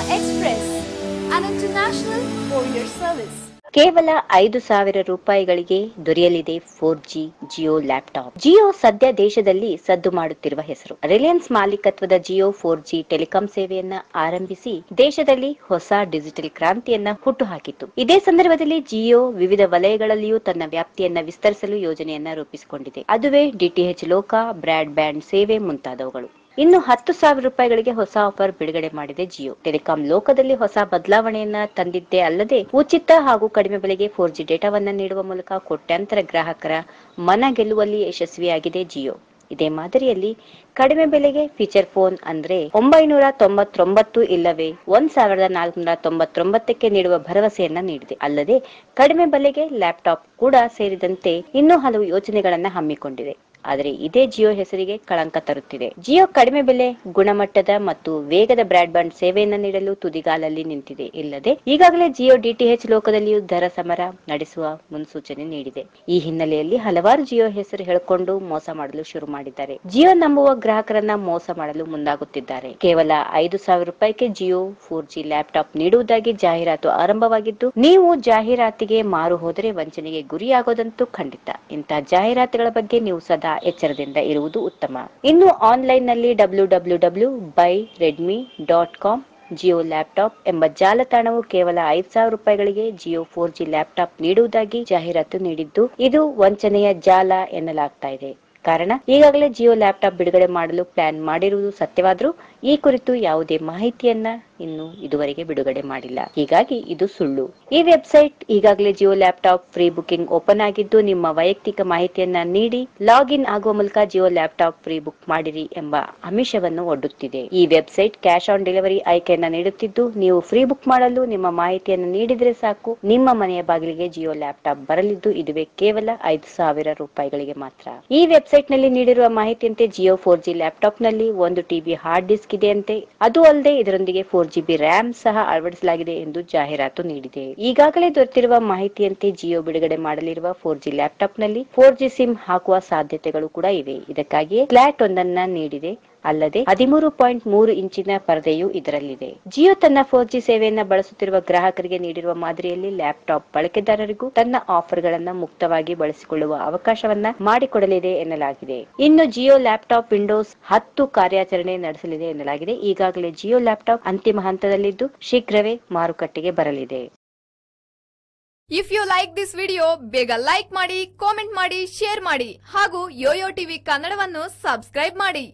Express an international for service ಕೇವಲ ಐದು ಸಾವಿರ ರೂಪಾಯಿಗಳಿಗೆ ದೊರೆಯಲಿದೆ four G Jio laptop. Jio ಸದ್ಯ ದೇಶದಲ್ಲಿ ಸದ್ದು ಮಾಡುತ್ತಿರುವ ಹೆಸರು. ರಿಲಯನ್ಸ್ ಮಾಲೀಕತ್ವದ ಜಿಯೋ ಫೋರ್ ಜಿ ಟೆಲಿಕಾಂ ಸೇವೆಯನ್ನ ಆರಂಭಿಸಿ ದೇಶದಲ್ಲಿ ಹೊಸ ಡಿಜಿಟಲ್ ಕ್ರಾಂತಿಯನ್ನ ಹುಟ್ಟುಹಾಕಿತ್ತು. ಇದೇ ಸಂದರ್ಭದಲ್ಲಿ ಜಿಯೋ ವಿವಿಧ ವಲಯಗಳಲ್ಲಿಯೂ ತನ್ನ ವ್ಯಾಪ್ತಿಯನ್ನ ವಿಸ್ತರಿಸಲು ಯೋಜನೆಯನ್ನ ರೂಪಿಸಿಕೊಂಡಿದೆ. ಅದುವೇ ಡಿಟಿಎಚ್ ಲೋಕ ಬ್ರಾಡ್ ಬ್ಯಾಂಡ್ ಸೇವೆ ಮುಂತಾದವುಗಳು. ಇನ್ನು ಹತ್ತು ಸಾವಿರ ರೂಪಾಯಿಗಳಿಗೆ ಹೊಸ ಆಫರ್ ಬಿಡುಗಡೆ ಮಾಡಿದೆ ಜಿಯೋ. ಟೆಲಿಕಾಂ ಲೋಕದಲ್ಲಿ ಹೊಸ ಬದಲಾವಣೆಯನ್ನ ತಂದಿದ್ದೇ ಅಲ್ಲದೆ ಉಚಿತ ಹಾಗೂ ಕಡಿಮೆ ಬೆಲೆಗೆ ಫೋರ್ ಜಿ ಡೇಟಾವನ್ನ ನೀಡುವ ಮೂಲಕ ಕೋಟ್ಯಾಂತರ ಗ್ರಾಹಕರ ಮನ ಗೆಲ್ಲುವಲ್ಲಿ ಯಶಸ್ವಿಯಾಗಿದೆ ಜಿಯೋ. ಇದೇ ಮಾದರಿಯಲ್ಲಿ ಕಡಿಮೆ ಬೆಲೆಗೆ ಫೀಚರ್ ಫೋನ್ ಅಂದ್ರೆ ಒಂಬೈನೂರ ತೊಂಬತ್ತೊಂಬತ್ತು ಇಲ್ಲವೇ ಒಂದ್ ಸಾವಿರದ ನಾಲ್ಕುನೂರ ತೊಂಬತ್ತೊಂಬತ್ತಕ್ಕೆ ನೀಡುವ ಭರವಸೆಯನ್ನ ನೀಡಿದೆ. ಅಲ್ಲದೆ ಕಡಿಮೆ ಬೆಲೆಗೆ ಲ್ಯಾಪ್ಟಾಪ್ ಕೂಡ ಸೇರಿದಂತೆ ಇನ್ನೂ ಹಲವು ಯೋಜನೆಗಳನ್ನ ಹಮ್ಮಿಕೊಂಡಿದೆ. ಆದರೆ ಇದೇ ಜಿಯೋ ಹೆಸರಿಗೆ ಕಳಂಕ ತರುತ್ತಿದೆ. ಜಿಯೋ ಕಡಿಮೆ ಬೆಲೆ, ಗುಣಮಟ್ಟದ ಮತ್ತು ವೇಗದ ಬ್ರಾಡ್ಬ್ಯಾಂಡ್ ಸೇವೆಯನ್ನು ನೀಡಲು ತುದಿಗಾಲಲ್ಲಿ ನಿಂತಿದೆ. ಇಲ್ಲದೆ ಈಗಾಗಲೇ ಜಿಯೋ ಡಿಟಿಎಚ್ ಲೋಕದಲ್ಲಿಯೂ ದರ ಸಮರ ನಡೆಸುವ ಮುನ್ಸೂಚನೆ ನೀಡಿದೆ. ಈ ಹಿನ್ನೆಲೆಯಲ್ಲಿ ಹಲವಾರು ಜಿಯೋ ಹೆಸರು ಹೇಳಿಕೊಂಡು ಮೋಸ ಮಾಡಲು ಶುರು ಮಾಡಿದ್ದಾರೆ. ಜಿಯೋ ನಂಬುವ ಗ್ರಾಹಕರನ್ನ ಮೋಸ ಮಾಡಲು ಮುಂದಾಗುತ್ತಿದ್ದಾರೆ. ಕೇವಲ ಐದು ಸಾವಿರ ರೂಪಾಯಿಗೆ ಜಿಯೋ ಫೋರ್ ಜಿ ಲ್ಯಾಪ್ಟಾಪ್ ನೀಡುವುದಾಗಿ ಜಾಹೀರಾತು ಆರಂಭವಾಗಿದ್ದು, ನೀವು ಜಾಹೀರಾತಿಗೆ ಮಾರು ಹೋದರೆ ವಂಚನೆಗೆ ಗುರಿಯಾಗೋದಂತೂ ಖಂಡಿತ. ಇಂತಹ ಜಾಹೀರಾತುಗಳ ಬಗ್ಗೆ ನೀವು ಸದಾ ಎಚ್ಚರದಿಂದ ಇರುವುದು ಉತ್ತಮ. ಇನ್ನು ಆನ್ಲೈನ್ನಲ್ಲಿ W W W buy Redmi dot com Jio laptop ಎಂಬ ಜಾಲತಾಣವು ಕೇವಲ ಐದು ಸಾವಿರ ರೂಪಾಯಿಗಳಿಗೆ ಜಿಯೋ ಫೋರ್ ಜಿ ಲ್ಯಾಪ್ಟಾಪ್ ನೀಡುವುದಾಗಿ ಜಾಹೀರಾತು ನೀಡಿದ್ದು, ಇದು ವಂಚನೆಯ ಜಾಲ ಎನ್ನಲಾಗ್ತಾ ಇದೆ. ಕಾರಣ, ಈಗಾಗಲೇ ಜಿಯೋ ಲ್ಯಾಪ್ಟಾಪ್ ಬಿಡುಗಡೆ ಮಾಡಲು ಪ್ಲಾನ್ ಮಾಡಿರುವುದು ಸತ್ಯವಾದರೂ, ಈ ಕುರಿತು ಯಾವುದೇ ಮಾಹಿತಿಯನ್ನ ಇನ್ನು ಇದುವರೆಗೆ ಬಿಡುಗಡೆ ಮಾಡಿಲ್ಲ. ಹೀಗಾಗಿ ಇದು ಸುಳ್ಳು. ಈ ವೆಬ್ಸೈಟ್ ಈಗಾಗಲೇ Jio laptop free booking open ಆಗಿದ್ದು ನಿಮ್ಮ ವೈಯಕ್ತಿಕ ಮಾಹಿತಿಯನ್ನ ನೀಡಿ, ಲಾಗಿನ್ ಆಗುವ ಮೂಲಕ ಜಿಯೋ ಲ್ಯಾಪ್ಟಾಪ್ ಫ್ರೀ ಬುಕ್ ಮಾಡಿರಿ ಎಂಬ ಆಮಿಷವನ್ನು ಒಡ್ಡುತ್ತಿದೆ. ಈ ವೆಬ್ಸೈಟ್ ಕ್ಯಾಶ್ ಆನ್ ಡೆಲಿವರಿ ಆಯ್ಕೆಯನ್ನ ನೀಡುತ್ತಿದ್ದು, ನೀವು ಫ್ರೀ ಬುಕ್ ಮಾಡಲು ನಿಮ್ಮ ಮಾಹಿತಿಯನ್ನು ನೀಡಿದ್ರೆ ಸಾಕು. ನಿಮ್ಮ ಮನೆಯ ಬಾಗಿಲಿಗೆ ಜಿಯೋ ಲ್ಯಾಪ್ಟಾಪ್ ಬರಲಿದ್ದು ಇದುವೇ ಕೇವಲ ಐದು ಸಾವಿರ ರೂಪಾಯಿಗಳಿಗೆ ಮಾತ್ರ. ಈ ವೆಬ್ಸೈಟ್ನಲ್ಲಿ ನೀಡಿರುವ ಮಾಹಿತಿಯಂತೆ ಜಿಯೋ ಫೋರ್ ಜಿ ಲ್ಯಾಪ್ಟಾಪ್ನಲ್ಲಿ ಒಂದು ಟಿಬಿ ಹಾರ್ಡ್ ಡಿಸ್ಕ್ ಇದೆಯಂತೆ. ಅದು ಅಲ್ಲದೆ ಇದರೊಂದಿಗೆ ಫೋರ್ ಜಿಬಿ ರ್ಯಾಮ್ ಸಹ ಅಳವಡಿಸಲಾಗಿದೆ ಎಂದು ಜಾಹೀರಾತು ನೀಡಿದೆ. ಈಗಾಗಲೇ ದೊರೆತಿರುವ ಮಾಹಿತಿಯಂತೆ ಜಿಯೋ ಬಿಡುಗಡೆ ಮಾಡಲಿರುವ ಫೋರ್ ಜಿ ಲ್ಯಾಪ್ಟಾಪ್ನಲ್ಲಿ ಫೋರ್ ಜಿ ಸಿಮ್ ಹಾಕುವ ಸಾಧ್ಯತೆಗಳು ಕೂಡ ಇವೆ. ಇದಕ್ಕಾಗಿಯೇ ಫ್ಲಾಟ್ ಒಂದನ್ನ ನೀಡಿದೆ. ಅಲ್ಲದೆ ಹದಿಮೂರು ಪಾಯಿಂಟ್ ಮೂರು ಇಂಚಿನ ಪರದೆಯೂ ಇದರಲ್ಲಿದೆ. ಜಿಯೋ ತನ್ನ ಫೋರ್ ಜಿ ಸೇವೆಯನ್ನ ಬಳಸುತ್ತಿರುವ ಗ್ರಾಹಕರಿಗೆ ನೀಡಿರುವ ಮಾದರಿಯಲ್ಲಿ ಲ್ಯಾಪ್ಟಾಪ್ ಬಳಕೆದಾರರಿಗೂ ತನ್ನ ಆಫರ್ಗಳನ್ನ ಮುಕ್ತವಾಗಿ ಬಳಸಿಕೊಳ್ಳುವ ಅವಕಾಶವನ್ನ ಮಾಡಿಕೊಡಲಿದೆ ಎನ್ನಲಾಗಿದೆ. ಇನ್ನು ಜಿಯೋ ಲ್ಯಾಪ್ಟಾಪ್ ವಿಂಡೋಸ್ ಹತ್ತು ಕಾರ್ಯಾಚರಣೆ ನಡೆಸಲಿದೆ ಎನ್ನಲಾಗಿದೆ. ಈಗಾಗಲೇ ಜಿಯೋ ಲ್ಯಾಪ್ಟಾಪ್ ಅಂತಿಮ ಹಂತದಲ್ಲಿದ್ದು ಶೀಘ್ರವೇ ಮಾರುಕಟ್ಟೆಗೆ ಬರಲಿದೆ. If you like this video ಬೇಗ ಲೈಕ್ ಮಾಡಿ ಕಾಮೆಂಟ್ ಮಾಡಿ ಶೇರ್ ಮಾಡಿ ಹಾಗೂ ಯೋಯೋ ಟಿವಿ ಕನ್ನಡವನ್ನು ಸಬ್ಸ್ಕ್ರೈಬ್ ಮಾಡಿ.